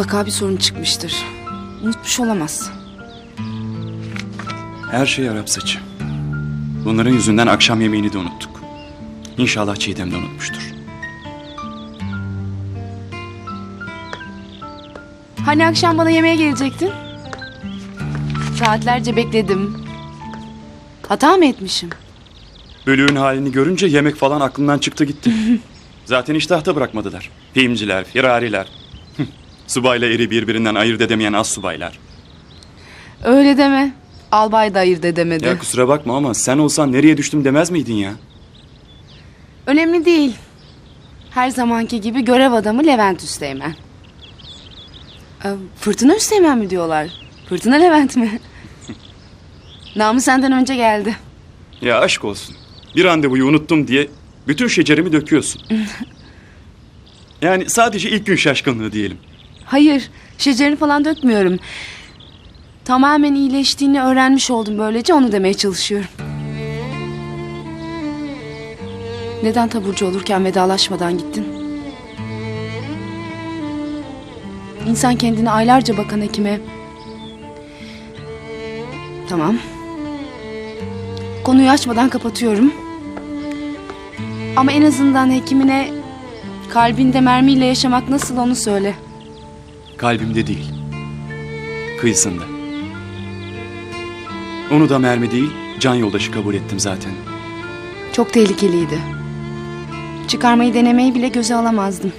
Mutlaka bir sorun çıkmıştır. Unutmuş olamaz. Her şey Arap saçı. Bunların yüzünden akşam yemeğini de unuttuk. İnşallah Çiğdem de unutmuştur. Hani akşam bana yemeğe gelecektin? Saatlerce bekledim. Hata mı etmişim? Bölüğün halini görünce yemek falan aklımdan çıktı gitti. Zaten iştahta bırakmadılar. Filmciler, firariler. Subayla eri birbirinden ayırt edemeyen az subaylar. Öyle deme. Albay da ayırt edemedi. Ya kusura bakma ama sen olsan nereye düştüm demez miydin ya? Önemli değil. Her zamanki gibi görev adamı Levent Üsteğmen. Ee, Fırtına Üsteğmen mi diyorlar? Fırtına Levent mi? Namı senden önce geldi. Ya aşk olsun. Bir randevuyu unuttum diye bütün şecerimi döküyorsun. yani sadece ilk gün şaşkınlığı diyelim. Hayır, şecerini falan dökmüyorum. Tamamen iyileştiğini öğrenmiş oldum böylece onu demeye çalışıyorum. Neden taburcu olurken vedalaşmadan gittin? İnsan kendini aylarca bakan hekime... Tamam. Konuyu açmadan kapatıyorum. Ama en azından hekimine kalbinde mermiyle yaşamak nasıl onu söyle. Kalbimde değil. Kıyısında. Onu da mermi değil, can yoldaşı kabul ettim zaten. Çok tehlikeliydi. Çıkarmayı denemeyi bile göze alamazdım.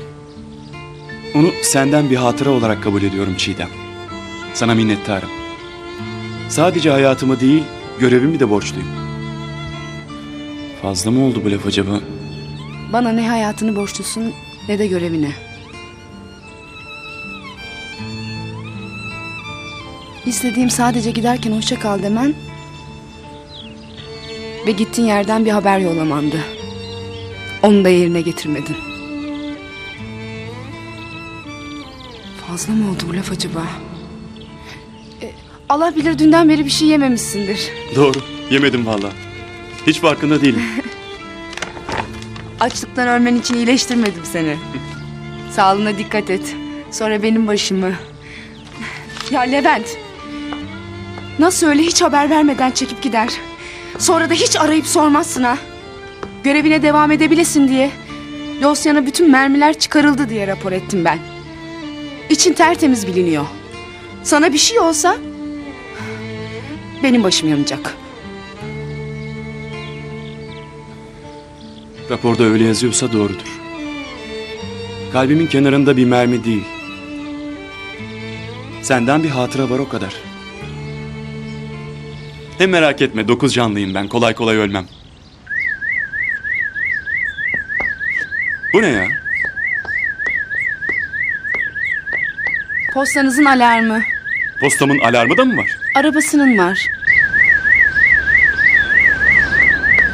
Onu senden bir hatıra olarak kabul ediyorum Çiğdem. Sana minnettarım. Sadece hayatımı değil, görevimi de borçluyum. Fazla mı oldu bu laf acaba? Bana ne hayatını borçlusun ne de görevine. İstediğim sadece giderken hoşça kal demen ve gittiğin yerden bir haber yollamandı. Onu da yerine getirmedin. Fazla mı oldu bu laf acaba? E, Allah bilir dünden beri bir şey yememişsindir. Doğru, yemedim vallahi. Hiç farkında değilim. Açlıktan ölmen için iyileştirmedim seni. Sağlığına dikkat et. Sonra benim başımı. Ya Levent. Nasıl öyle hiç haber vermeden çekip gider. Sonra da hiç arayıp sormazsın ha. Görevine devam edebilesin diye. Dosyana bütün mermiler çıkarıldı diye rapor ettim ben. İçin tertemiz biliniyor. Sana bir şey olsa benim başım yanacak. Raporda öyle yazıyorsa doğrudur. Kalbimin kenarında bir mermi değil. Senden bir hatıra var o kadar. Hem merak etme dokuz canlıyım ben kolay kolay ölmem. Bu ne ya? Postanızın alarmı. Postamın alarmı da mı var? Arabasının var.